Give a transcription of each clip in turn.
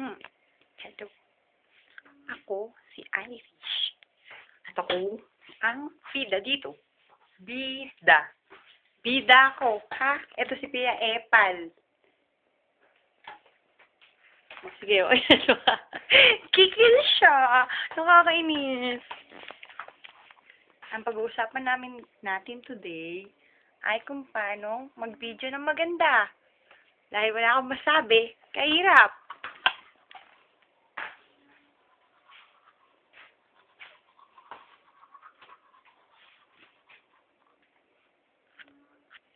Hmm. Hello. Ako, si Irish. At ako, ang bida dito. Bida. Bida ko, ha? Ito si Pia Epal. Sige, o. Kikil siya. Nakakainis. Ang pag-uusapan namin natin today ay kung paano mag-video ng maganda. Dahil wala akong masabi, kahirap.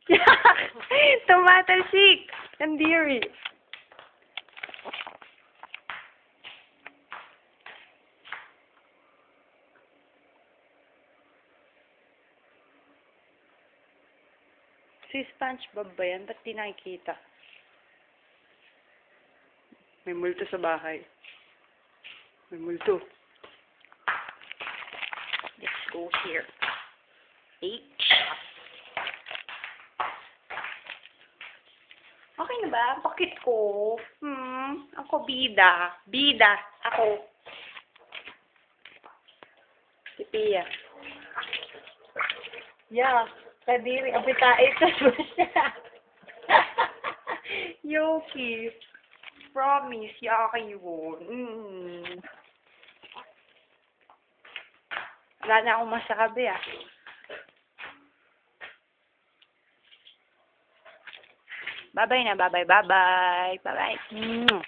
Tumatalsik! Ang deary. Si SpongeBob ba yan? Ba't di nakikita? May multo sa bahay. May multo. Let's go here. H. Okay na ba? Bakit ko? Hmm, ako bida. Bida. Ako. Si Pia. Yeah. Kadiri. Abitain sa siya. Yoki. Promise. Yaki yun. Mm. Wala na akong masabi ah. Bye-bye na. Bye-bye. Bye-bye. Bye-bye.